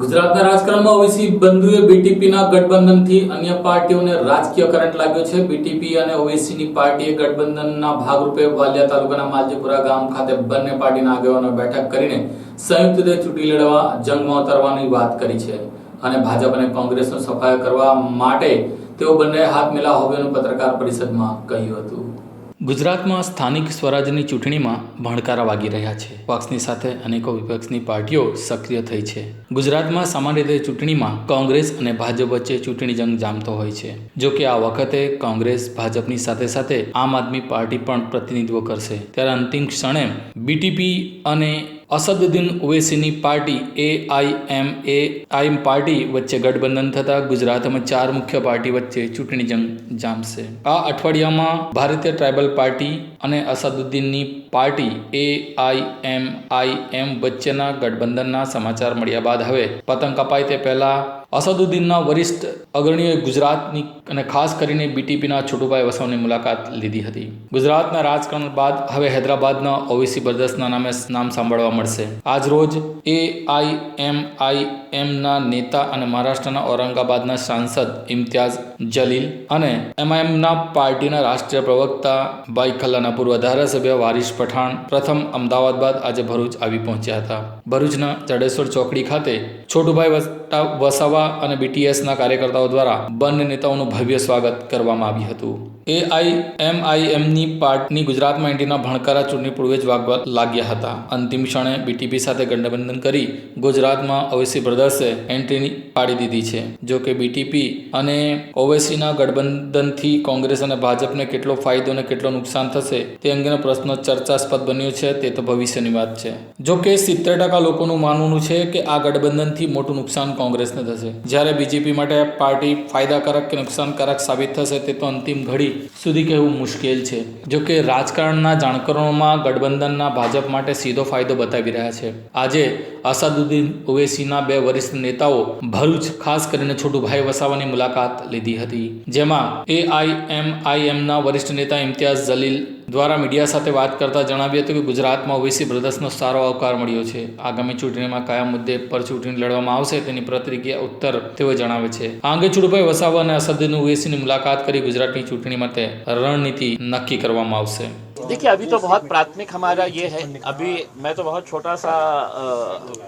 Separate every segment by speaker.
Speaker 1: ગુજરાતના રાજકારણમાં ઓવેસી બંધુએ બીટીપીના ગઠબંધનથી અન્ય પાર્ટીઓને રાજકીય કરંટ લાગ્યો છે. બીટીપી અને ઓવેસીની પાર્ટીએ ગઠબંધનના ભાગરૂપે વાલિયા તાલુકાના માલજીપુરા ગામ ખાતે બંને પાર્ટીના આગેવાનો બેઠક કરીને સંયુક્ત રીતે ચૂંટણી લડવા, જંગમાં ઉતરવાની વાત કરી છે અને ભાજપ અને કોંગ્રેસનો સફાયો કરવા માટે તેઓ બંને હાથ મિલા હોવાનું પત્રકાર પરિષદમાં કહ્યું હતું. ગુજરાતમાં સ્થાનિક સ્વરાજની ચૂંટણીમાં ભણકારા વાગી રહ્યા છે. પક્ષની સાથે અનેકો વિપક્ષની પાર્ટીઓ સક્રિય થઈ છે. ગુજરાતમાં સામાન્ય રીતે ચૂંટણીમાં કોંગ્રેસ અને ભાજપ વચ્ચે ચૂંટણી જંગ જામતો હોય છે. જો કે આ વખતે કોંગ્રેસ ભાજપની સાથે સાથે આમ આદમી પાર્ટી પણ પ્રતિનિધિત્વ કરશે. ત્યારે અંતિમ ક્ષણે બીટીપી અને Asaduddin ઓવેસીની party A I M A I party વચ્ચે ગઠબંધન થતાં ગુજરાતમાં ચાર મુખ્ય પાર્ટી વચ્ચે ચૂંટણી જંગ જામશે. આ અઠવાડિયામાં ભારતીય ટ્રાઇબલ પાર્ટી અને અસદુદ્દીનની પાર્ટી એ આઈ એમ આઈ એમ વચ્ચેના ગઠબંધનના સમાચાર મળ્યા બાદ હવે પતંગ કપાય તે પહેલા અસદુદ્દીનના વરિષ્ઠ અગ્રણીઓએ ગુજરાતની અને ખાસ કરીને બીટીપીના છોટુભાઈ વસાવની મુલાકાત લીધી હતી. ગુજરાતના રાજકારણ બાદ હવે હૈદરાબાદના ઓવીસી બ્રદર્સના નામે નામ સાંભળવા મળશે. આજ રોજ એ આઈ એમ આઈ એમના નેતા અને મહારાષ્ટ્રના ઔરંગાબાદના સાંસદ ઇમ્તિયાઝ જલીલ અને એમઆઈએમના પાર્ટીના રાષ્ટ્રીય પ્રવક્તા ભાઈ ખલ્લાના પૂર્વ ધારાસભ્ય વારિસ પઠાણ પ્રથમ અમદાવાદ બાદ આજે ભરૂચ આવી પહોંચ્યા હતા. ભરૂચના જડેશ્વર ચોકડી ખાતે છોટુભાઈ વસા- વસાવા અને બીટીએસના કાર્યકર્તાઓ દ્વારા બંને નેતાઓનું ભવ્ય સ્વાગત કરવામાં આવ્યું હતું. એઆઈએમઆઈએમની આઈ એમ પાર્ટની ગુજરાતમાં એન્ટીના ભણકારા ચૂંટણી પૂર્વે જ વાગવા લાગ્યા હતા. અંતિમ ક્ષણે બીટીપી સાથે ગઠબંધન કરી ગુજરાતમાં ઓવેસી બ્રદર્સે એન્ટ્રી પાડી દીધી છે. જો કે બીટીપી અને ઓવેસીના ગઠબંધનથી કોંગ્રેસ અને ભાજપને કેટલો ફાયદો અને કેટલો નુકસાન થશે તે અંગેનો પ્રશ્ન ચર્ચાસ્પદ બન્યો છે, તે તો ભવિષ્યની વાત છે. જો કે સિત્તેર ટકા લોકોનું માનવું છે કે આ ગઠબંધનથી મોટું નુકસાન કોંગ્રેસને થશે. જ્યારે બીજેપી માટે પાર્ટી ફાયદાકારક કે નુકસાનકારક સાબિત થશે તે તો અંતિમ ઘડી સુધી કહેવું મુશ્કેલ છે. જો કે રાજકારણના જાણકારોમાં ગઠબંધનના ભાજપ માટે સીધો ફાયદો બતાવી રહ્યા છે. આજે અસાદુદ્દીન ઓવેસીના બે વરિષ્ઠ નેતાઓ ભરૂચ, ખાસ કરીને છોટુભાઈ વસાવાની મુલાકાત લીધી હતી. જેમાં એ આઈ એમ આઈ એમના વરિષ્ઠ નેતા ઇમ્તિયાઝ જલીલ દ્વારા મીડિયા સાથે વાત કરતા જણાવ્યું હતું કે ગુજરાતમાં ઓવેસી બ્રધર્સનો સારો આવકાર મળ્યો છે. આગામી ચૂંટણીમાં કયા મુદ્દે પર ચૂંટણી લડવામાં આવશે તેની પ્રતિક્રિયા ઉત્તર તેઓ જણાવે છે. આ અંગે છુડભાઈ વસાવા અને અસદુદ્દીન ઓવેસીની મુલાકાત કરી ગુજરાતની ચૂંટણી માટે રણનીતિ નક્કી કરવામાં આવશે.
Speaker 2: देखिए अभी तो बहुत प्राथमिक हमारा ये है। अभी मैं तो बहुत छोटा सा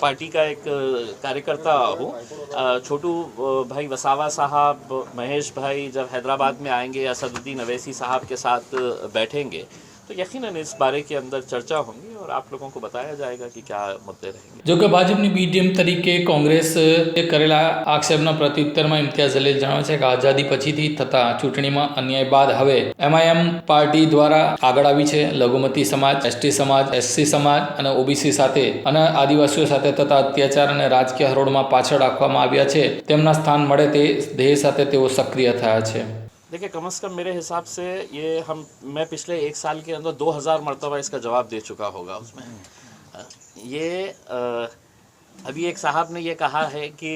Speaker 2: पार्टी का एक कार्यकर्ता हूँ। छोटू भाई वसावा साहब महेश भाई जब हैदराबाद में आएँगे असदुद्दीन अवैसी साहब के साथ बैठेंगे तो यकीनन इस बारे के अंदर चर्चा होंगी और आप लोगों को बताया जाएगा कि क्या मुद्दे रहेंगे
Speaker 1: જો કે ભાજપની બીડીએમ તરીકે કોંગ્રેસ એ કરેલા આક્ષેપના પ્રત્યુત્તરમાં ઇમ્તિયાઝ જલીલ જણાવે છે કે આઝાદી પછીથી થતા ચૂંટણીમાં અન્યાય બાદ હવે એમઆઈએમ પાર્ટી દ્વારા આગળ આવી છે લઘુમતી સમાજ એસટી સમાજ એસસી સમાજ અને ઓબીસી સાથે અને આદિવાસીઓ સાથે થતા અત્યાચાર અને રાજકીય હરોળમાં પાછળ રાખવામાં આવ્યા છે તેમના સ્થાન મળે તે ધ્યેય સાથે તેઓ સક્રિય થયા છે
Speaker 2: देखिए, कम अज़ कम मेरे हिसाब से ये हम, मैं पिछले एक साल के अंदर 2000 मरतबा इसका जवाब दे चुका होगा उसमें। ये अभी एक साहब ने ये कहा है कि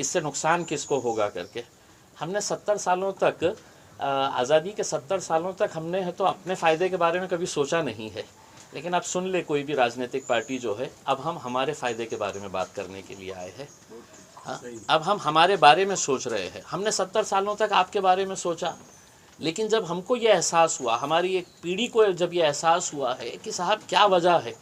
Speaker 2: इससे नुकसान किसको होगा करके? हमने सत्तर सालों तक आज़ादी के सत्तर सालों तक हमने है तो अपने फ़ायदे के बारे में कभी सोचा नहीं है। लेकिन आप सुन ले, कोई भी राजनीतिक पार्टी जो है, अब हम हमारे फ़ायदे के बारे में बात करने के लिए आए हैं। हाँ, अब हम हमारे बारे में सोच रहे हैं। हमने सत्तर सालों तक आपके बारे में सोचा। लेकिन जब हमको ये एहसास हुआ हमारी एक पीढ़ी को जब ये एहसास हुआ है कि साहब क्या वजह है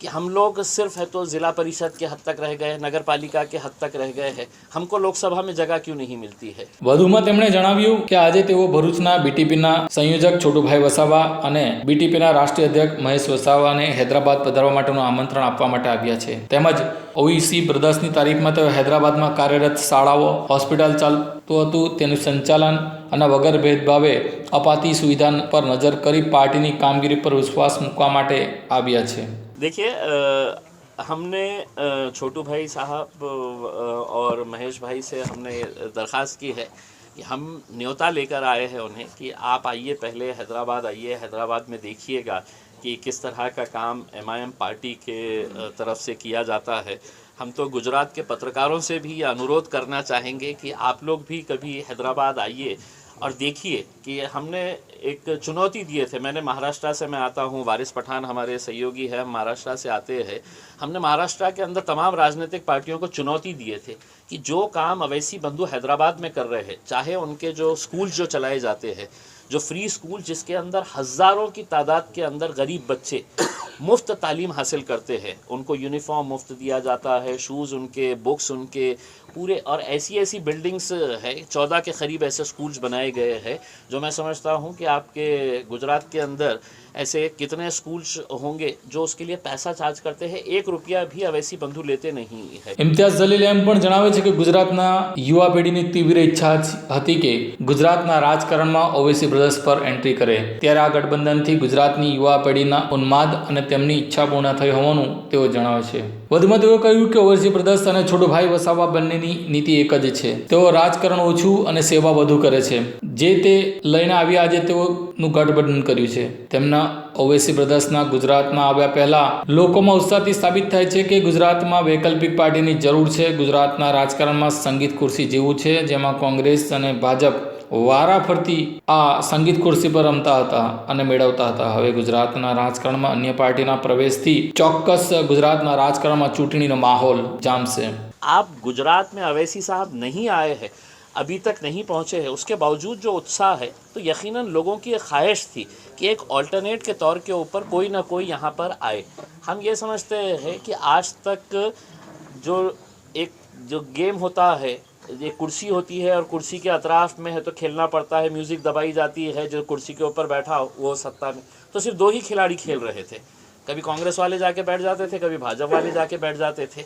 Speaker 2: कि हम लोग सिर्फ है तो ज़िला परिषद के हद तक रह गए नगर पालिका के हद तक रह गए हैं हमको लोकसभा में जगह क्यों नहीं मिलती है
Speaker 1: વધુમાં તેમણે જણાવ્યું કે આજે તેઓ ભરૂચના બીટીપીના સંયોજક છોટુભાઈ વસાવા અને બીટીપીના રાષ્ટ્રીય અધ્યક્ષ મહેશ વસાવાને હૈદરાબાદ પધારવા માટેનું આમંત્રણ આપવા માટે આવ્યા છે તેમજ ઓઈસી બ્રદર્સની તારીખમાં તેઓ હૈદરાબાદમાં કાર્યરત શાળાઓ હોસ્પિટલ ચાલતું હતું તેનું સંચાલન અને વગર ભેદભાવે અપાતી સુવિધા પર નજર કરી પાર્ટીની કામગીરી પર વિશ્વાસ મૂકવા માટે આવ્યા છે
Speaker 2: देखिए हमने छोटू भाई साहब और महेश भाई से हमने दरख्वास्त की है कि हम न्योता लेकर आए हैं उन्हें कि आप आइए पहले हैदराबाद, आइए हैदराबाद में देखिएगा कि किस तरह का काम एमआईएम पार्टी के तरफ़ से किया जाता है। हम तो गुजरात के पत्रकारों से भी अनुरोध करना चाहेंगे कि आप लोग भी कभी हैदराबाद आइए और देखिए कि हमने एक चुनौती दिए थे। मैंने महाराष्ट्र से मैं आता हूँ, वारिस पठान हमारे सहयोगी है महाराष्ट्र से आते हैं। हमने महाराष्ट्र के अंदर तमाम राजनीतिक पार्टियों को चुनौती दिए थे कि जो काम अवैसी बंधु हैदराबाद में कर रहे हैं, चाहे उनके जो स्कूल जो चलाए जाते हैं जो फ्री स्कूल जिसके अंदर हज़ारों की तादाद के अंदर गरीब बच्चे मुफ़्त तालीम हासिल करते हैं। उनको यूनिफॉर्म मुफ़्त दिया जाता है शूज़ उनके बुक्स उनके, पूरे और ऐसी ऐसी बिल्डिंग्स है, चौदह के करीब ऐसे स्कूल्स बनाए गए हैं, जो मैं समझता हूँ कि आपके गुजरात के अंदर ऐसे कितने स्कूल्स होंगे जो उसके लिए पैसा चार्ज करते हैं एक रुपया भी अवैसी बंधु लेते नहीं है
Speaker 1: ઇમ્તિયાઝ જલીલે એમ પણ જણાવે છે કે ગુજરાતના યુવા પેઢીની તીવ્ર ઈચ્છા હતી કે ગુજરાતના રાજકારણમાં ઓવેસી બ્રધર્સ પર એન્ટ્રી કરે ત્યારે આ ગઠબંધનથી ગુજરાતની યુવા પેઢીના ઉન્માદ અને તેમની ઈચ્છા પૂર્ણ થઈ હોવાનું તેઓ જણાવે છે વધુમાં તેઓ કહ્યું કે ઓવેસી બ્રધર્સ અને છોટુભાઈ વસાવા બંનેની નીતિ એક જ છે તેઓ રાજકારણ ઓછું અને સેવા વધુ કરે છે જે તે લઈને આવ્યા આજે તેઓનું ગઠબંધન કર્યું છે તેમના ઓવેસી બ્રધર્સના ગુજરાતમાં આવ્યા પહેલા લોકોમાં ઉત્સાહથી સાબિત થાય છે કે ગુજરાતમાં વૈકલ્પિક પાર્ટીની જરૂર છે. ગુજરાતના રાજકારણમાં સંગીત ખુરશી જેવું છે, જેમાં કોંગ્રેસ અને ભાજપ વારાફરતી આ સંગીત ખુરશી પર રમતા હતા અને મેળવતા હતા. હવે ગુજરાતના રાજકારણમાં અન્ય પાર્ટીના પ્રવેશથી ચોક્કસ ગુજરાતના રાજકારણમાં ચૂંટણીનો માહોલ જામશે.
Speaker 2: આપ ગુજરાત મેં અવેસી સાહેબ નહીં આયે હૈ. अभी तक नहीं पहुँचे हैं। उसके बावजूद जो उत्साह है तो यकीनन लोगों की एक ख्वाहिश थी कि एक ऑल्टरनेट के तौर के ऊपर कोई ना कोई यहाँ पर आए। हम ये समझते हैं कि आज तक जो एक, जो गेम होता है ये कुर्सी होती है और कुर्सी के अतराफ में है तो खेलना पड़ता है, म्यूज़िक दबाई जाती है, जो कुर्सी के ऊपर बैठा वो सत्ता में। तो सिर्फ़ दो ही खिलाड़ी खेल रहे थे। कभी कांग्रेस वाले जाके बैठ जाते थे, कभी भाजपा वाले जाके बैठ जाते थे।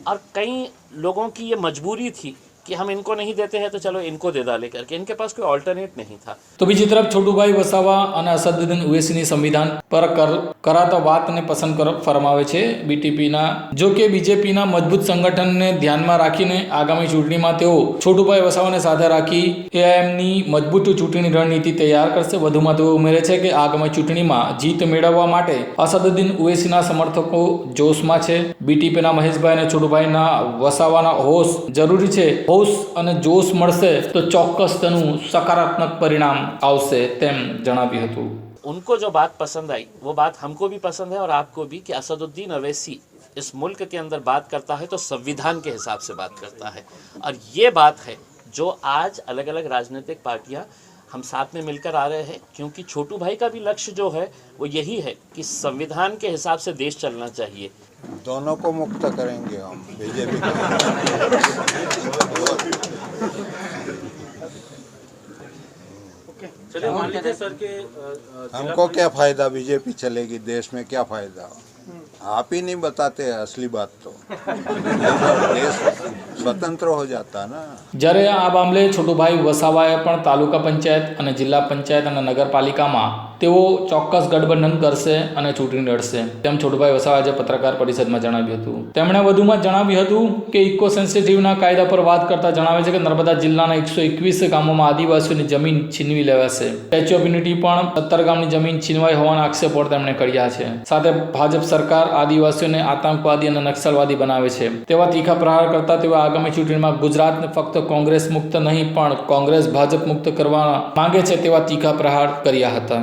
Speaker 2: और कई लोगों की ये मजबूरी थी कि हम इनको नहीं देते हैं तो चलो इनको दे डाले करके इनके पास कोई ऑल्टरनेट नहीं था
Speaker 1: તો બીજી તરફ છોટુભાઈ વસાવા અને અસદુદ્દીન ઓવેસીની સંવિધાન પર કર- કરાતા વાતને પસંદ કર ફરમાવે છે બીટીપીના જો કે બીજેપીના મજબૂત સંગઠનને ધ્યાનમાં રાખીને આગામી ચૂંટણીમાં તેઓ છોટુભાઈ વસાવાને સાથે રાખી એઆઈએમની મજબૂત ચૂંટણી રણનીતિ તૈયાર કરશે વધુમાં તેઓ ઉમેરે છે કે આગામી ચૂંટણીમાં જીત મેળવવા માટે અસદુદ્દીન ઓવેસીના સમર્થકો જોશમાં છે બીટીપીના મહેશભાઈ અને છોટુભાઈના વસાવાના હોશ જરૂરી છે હોશ અને જોશ મળશે તો ચોક્કસ તેનું સકારાત્મક પરિણામ આવશે તેમ જણાવ્યું હતું
Speaker 2: उनको जो बात पसंद आई वो बात हमको भी पसंद है और आपको भी कि असदुद्दीन अवैसी इस मुल्क के अंदर बात करता है तो संविधान के हिसाब से बात करता है और ये बात है जो आज अलग अलग राजनीतिक पार्टियां हम साथ में मिलकर आ रहे हैं क्योंकि छोटू भाई का भी लक्ष्य जो है वो यही है कि संविधान के हिसाब से देश चलना चाहिए
Speaker 3: दोनों को मुक्त करेंगे हम बीजेपी हमको क्या फायदा बीजेपी चलेगी देश में क्या फायदा आप ही नहीं बताते असली बात तो देश स्वतंत्र हो जाता ना
Speaker 1: જ્યારે આ મામલે છોટુભાઈ વસાવાએ પણ તાલુકા પંચાયત અને જિલ્લા પંચાયત અને નગરપાલિકામાં તેઓ ચોક્કસ ગઠબંધન કરશે અને ચૂંટણી લડશે. તેમ છોટુભાઈ વસાવા આજે પત્રકાર પરિષદમાં જણાવ્યું હતું. તેમણે વધુમાં જણાવ્યું હતું કે ઇકો સેન્સિટિવના કાયદા પર વાત કરતા જણાવે છે કે નર્મદા જિલ્લાના એકસો એકવીસ ગામોમાં આદિવાસીઓની જમીન છીનવી લેવાશે. સ્ટેચ્યુ ઓફ યુનિટી પણ સત્તર ગામની જમીન છીનવાઈ હોવાના આક્ષેપો તેમણે કર્યા છે. સાથે ભાજપ સરકાર આદિવાસીઓને આતંકવાદી અને નક્સલવાદી બનાવે છે. તેવા તીખા પ્રહાર કરતા તેઓ આગામી ચૂંટણીમાં ગુજરાતને ફક્ત કોંગ્રેસ મુક્ત નહીં પણ કોંગ્રેસ ભાજપ મુક્ત કરવા માંગે છે તેવા તીખા પ્રહાર કર્યા હતા.